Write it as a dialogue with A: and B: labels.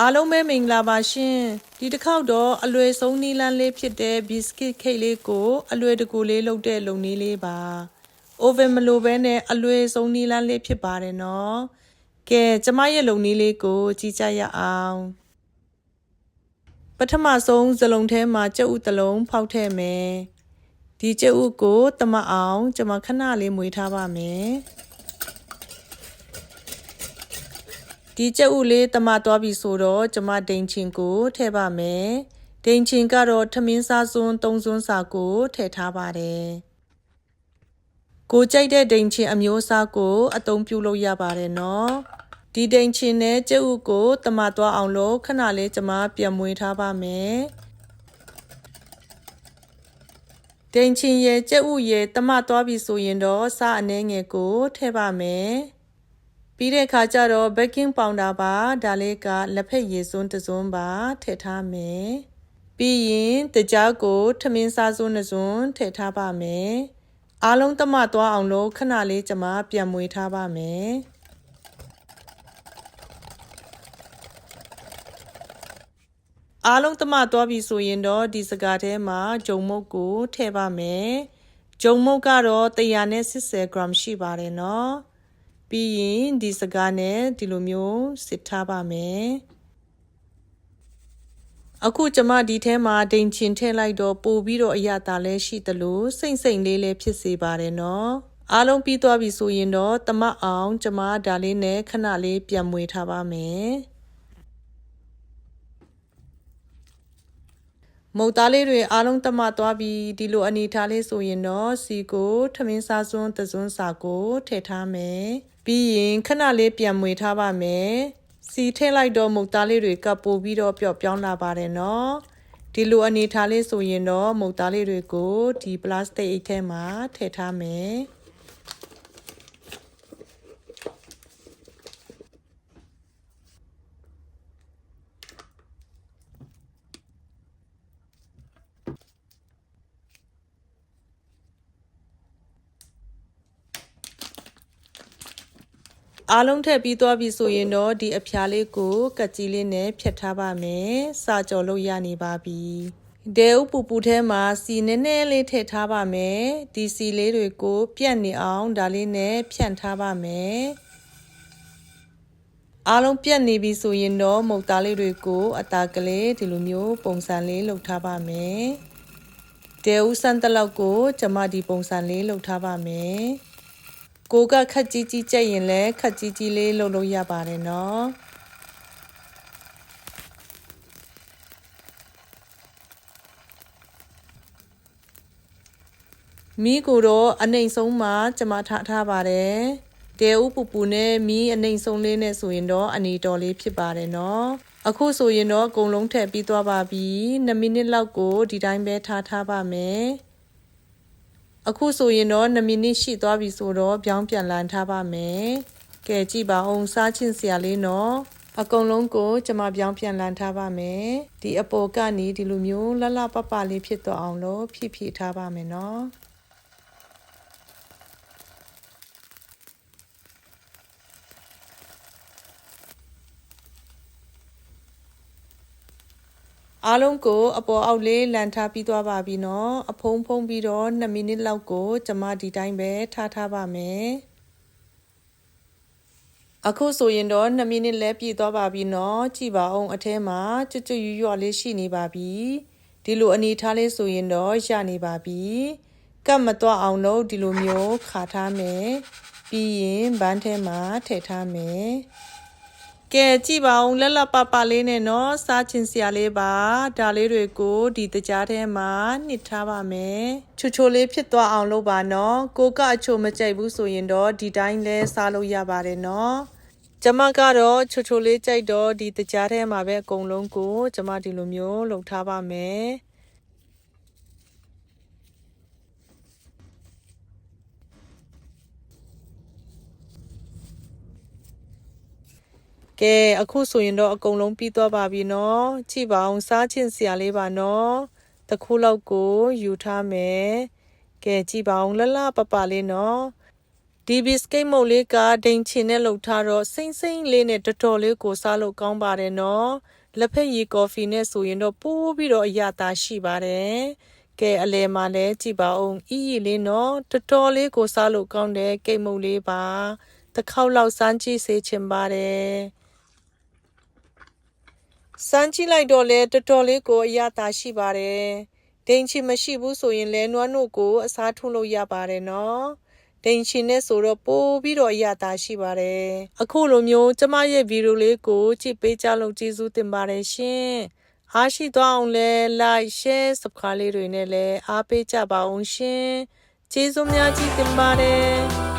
A: အားလုံးပဲမင်္ဂလာပါရှင်ဒီတစ်ခေါက်တော့အလွယ်ဆုံးနီးလန်းလေးဖြစ်တဲ့ဘီစကစ်ခိတ်လေးကိုအလွယ်တကူလေးလုပ်တဲ့လုပ်နည်းလေးပါအိုဗင်မလိုပဲနဲ့အလွယ်ဆုံးနီးလန်းလေးဖြစ်ပါတယ်နော်ကဲကျမရဲ့လုပ်နည်းလေးကို ကြည့်ကြရအောင်ပထမဆုံးဇလုံးထဲမှာကြက်ဥတစ်လုံးဖောက်ထည့်မယ်ဒီကြက်ဥကိုတမအောင် ကျမခဏလေးမွေးထားပါမယ် ဒီကြက်ဥလေးတမသွားပြီဆိုတော့ကျမဒိန်ချင်ကိုထည့်ပါမယ်ဒိန်ချင်ကတော့ထမင်းစားစွန်းသုံးစွန်းစာကိုထည့်ထားပါတယ်ကိုကြိုက်တဲ့ဒိန်ချင်အမျိုးအစားကိုအသုံးပြုလို့ရပါတယ်နော်ဒီဒိန်ချင်နဲ့ကြက်ဥကိုတမသွားအောင်လို့ခဏလေးကျမပြန်မွေးထားပါမယ်ဒိန်ချင်ရဲ့ကြက်ဥရဲ့တမသွားပြီဆိုရင်တော့စားအနှဲငယ်ကိုထည့်ပါမယ် ပြီးတဲ့ခါကျတော့ baking powder ပါဒါလေးကလက်ဖက်ရည်စွန်းတစ်စွန်းပါထည့်ထားမယ်ပြီးရင်တကြားကိုထမင်းစားစွန်းတစ်စွန်းထည့်ထားပါမယ်အားလုံးတမသွားအောင်လို့ခဏလေးကျမပြန်မွေထားပါမယ်အားလုံးတမသွားပြီဆိုရင်တော့ဒီစကားထဲမှာဂျုံမုတ်ကိုထည့်ပါမယ်ဂျုံမုတ်ကတော့180 gram ရှိပါတယ်နော် ပြီးရင်ဒီစကားနဲ့ဒီလိုမျိုးစစ်ထားပါမယ်အခုကျမဒီထဲမှာဒိန်ချင်ထည့်လိုက်တော့ပို့ပြီးတော့အရသာလဲရှိသလိုစိမ့်စိမ့်လေးလည်းဖြစ်စေပါတယ်နော်အားလုံးပြီးသွားပြီဆိုရင်တော့တမအောင် ကျမဒါလေးနဲ့ခဏလေးပြန်မွေထားပါမယ်မုတ်သားလေးတွေအားလုံးတမသွားပြီးဒီလိုအနေထားလေးဆိုရင်တော့စီကိုထမင်းစားစွန်းတစွန်းစာကိုထည့်ထားမယ် ပြီးရင်ခဏလေးပြန်မွေထားပါမယ်စီထည့်လိုက်တော့မုတ်သားလေးတွေကပို့ပြီးတော့ပျော့ပြောင်းလာပါတယ်နော်ဒီလိုအနေထားလေးဆိုရင်တော့မုတ်သားလေးတွေကိုဒီပလတ်စတစ်အိတ်ထဲမှာထည့်ထားမယ် အားလုံးထည့်ပြီးသွားပြီဆိုရင်တော့ဒီအဖျားလေးကိုကတ်ကြီးလေးနဲ့ဖြတ်ထားပါမယ်စာကြော်လို့ရနေပါပြီဒဲဥပူပူထဲမှာစီနည်းနည်းလေးထည့်ထားပါမယ်ဒီစီလေးတွေကို ပြတ်နေအောင်ဒါလေးနဲ့ဖြန့်ထားပါမယ်အားလုံးပြတ်နေပြီဆိုရင်တော့မုတ်သားလေးတွေကိုအတာကလေးဒီလိုမျိုးပုံစံလေးလုပ်ထားပါမယ်တဲဥစံတလောက်ကို ကျမဒီပုံစံလေးလုပ်ထားပါမယ် ကိုကခက်ကြီးကြီးကြက်ရင်လည်းခက်ကြီးကြီးလေးလုပ်လို့ရပါတယ်နော်မီးကိုတော့အနှိမ်ဆုံးမှာကျမထားထားပါတယ်တဲဥပူပူနဲ့မီးအနှိမ်ဆုံးလေးနဲ့ဆိုရင်တော့အနေတော်လေးဖြစ်ပါတယ်နော်အခုဆိုရင်တော့အကုန်လုံးထည့်ပြီးသွားပါပြီ2မိနစ်လောက်ကိုဒီတိုင်းပဲထားထားပါမယ် အခုဆိုရင်တော့2မိနစ်ရှိသွားပြီဆိုတော့ပြောင်းပြန်လန်ထားပါမယ်ကဲကြည့်ပါအောင်စားချင်းစရာလေးနော်အကုန်လုံးကိုကျွန်မပြောင်းပြန်လန်ထားပါမယ်ဒီအပေါ်ကနေဒီလိုမျိုးလှလှပပလေးဖြစ်သွားအောင်လို့ဖြည့်ဖြည့်ထားပါမယ်နော် အားလုံးကိုအပေါ်အောက်လေးလန်ထားပြီးသွားပါပြီနော်အဖုံးဖုံးပြီးတော့2မိနစ်လောက်ကိုကျွန်မဒီတိုင်းပဲထားထားပါမယ်အခုဆိုရင်တော့2မိနစ်လဲပြည့်သွားပါပြီနော်ကြည့်ပါအောင်အထဲမှာကျွတ်ကျွတ်ရွရွလေးရှိနေပါပြီဒီလိုအနေထားလေးဆိုရင်တော့ရနေပါပြီကတ်မတော့အောင်တော့ဒီလိုမျိုးခါထားမယ်ပြီးရင်ဘန်းထဲမှာထည့်ထားမယ် ကဲကြည့်ပါဦးလက်လက်ပပလေးနဲ့နော်စားချင်စရာလေးပါဒါလေးတွေကိုဒီတကြားထဲမှာနှစ်ထားပါမယ်ချိုချိုလေးဖြစ်သွားအောင်လုပ်ပါနော်ကိုကအချိုမကြိုက်ဘူးဆိုရင်တော့ဒီတိုင်းလဲစားလို့ရပါတယ်နော်ကျမကတော့ချိုချိုလေးကြိုက်တော့ဒီတကြားထဲမှာပဲအကုန်လုံးကိုကျမဒီလိုမျိုးလုပ်ထားပါမယ် ကဲအခုဆိုရင်တော့အကုန်လုံးပြီးသွားပါပြီနော်ကြည့်ပါအောင်စားချင်းစရာလေးပါနော်တခုလောက်ကိုယူထားမယ်ကဲကြည့်ပါအောင်လှလှပပလေးနော်ဒီဘစ်ကိတ်မုတ်လေးကဒိန်ချင်နဲ့လှုပ်ထားတော့စိမ့်စိမ့်လေးနဲ့တော်တော်လေးကိုစားလို့ကောင်းပါတယ်နော်လက်ဖက်ရည်ကော်ဖီနဲ့ဆိုရင်တော့ပိုးပြီးတော့အရသာရှိပါတယ်ကဲအလဲမှာလဲကြည့်ပါဦးအီးရီလေးနော်တော်တော်လေးကိုစားလို့ကောင်းတယ်ကိတ်မုတ်လေးပါတစ်ခေါက်လောက်စမ်းကြည့်စေချင်ပါတယ် စမ်းကြည့်လိုက်တော့လဲတော်တော်လေးကိုအရသာရှိပါတယ်ဒိန်ချင်မရှိဘူးဆိုရင်လဲနွားနို့ကိုအစားထိုးလို့ရပါတယ်နော်ဒိန်ရှင်နဲ့ဆိုတော့ပို့ပြီးတော့အရသာရှိပါတယ်အခုလိုမျိုးကျမရဲ့ဗီဒီယိုလေးကိုကြည့်ပေးကြလို့ကျေးဇူးတင်ပါတယ်ရှင်အားရှိသွားအောင်လဲ like share subscribe လေးတွေနဲ့လည်းအားပေးကြပါအောင်ရှင်ကျေးဇူးများကြီးတင်ပါတယ်